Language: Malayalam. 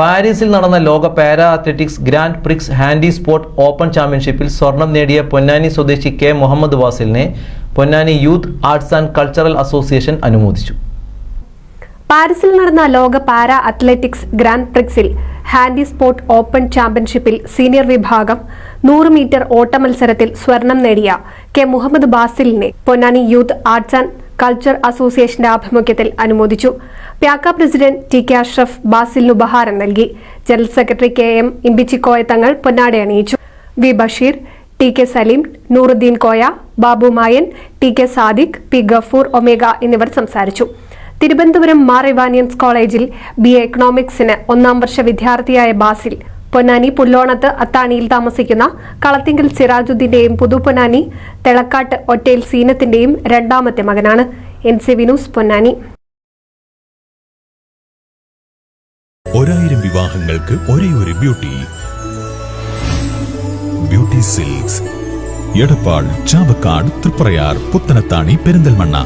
പാരീസിൽ നടന്ന ലോക para athletics grand prix handisport open ചാമ്പ്യൻഷിപ്പിൽ സ്വർണം നേടിയ പൊന്നാനി സ്വദേശി K Muhammad വാസിലിനെ Ponnani youth arts and cultural association അനുമോദിച്ചു. പാരീസിൽ നടന്ന ലോക പാരാ അത്ലറ്റിക്സ് ഗ്രാൻഡ് പ്രിക്സിൽ ഹാൻഡി സ്പോർട്ട് ഓപ്പൺ ചാമ്പ്യൻഷിപ്പിൽ സീനിയർ വിഭാഗം നൂറ് മീറ്റർ ഓട്ട മത്സരത്തിൽ സ്വർണം നേടിയ K Muhammad ബാസിലിനെ Ponnani youth arts and culture അസോസിയേഷന്റെ ആഭിമുഖ്യത്തിൽ അനുമോദിച്ചു. പ്യാക്ക president T K Ashraf Basil ഉപഹാരം നൽകി. General secretary K M Imbichikoya Thangal പൊന്നാട അണിയിച്ചു. V Basheer T K Salim Nooruddin Koya Babu Mayan T K Sadiq P Gafoor Omega എന്നിവർ സംസാരിച്ചു. തിരുവനന്തപുരം മാർ ഇവാനിയൻസ് കോളേജിൽ ബി എ എക്കണോമിക്സിന് ഒന്നാം വർഷ വിദ്യാർത്ഥിയായ ബാസിൽ പൊന്നാനി പുല്ലോണത്ത് അത്താണിയിൽ താമസിക്കുന്ന കളത്തിങ്കൽ സിറാജുദ്ദീന്റെയും പുതുപൊന്നാനി തെളക്കാട്ട് ഒറ്റയിൽ സീനത്തിന്റെയും രണ്ടാമത്തെ മകനാണ്. N C Vinoos Ponnani. ഒരായിരം വിവാഹങ്ങൾക്ക് ഒരേ ഒരു beauty. Beauty silks. Edappal Chavakkad Triprayar Puthanathani Perinthalmanna.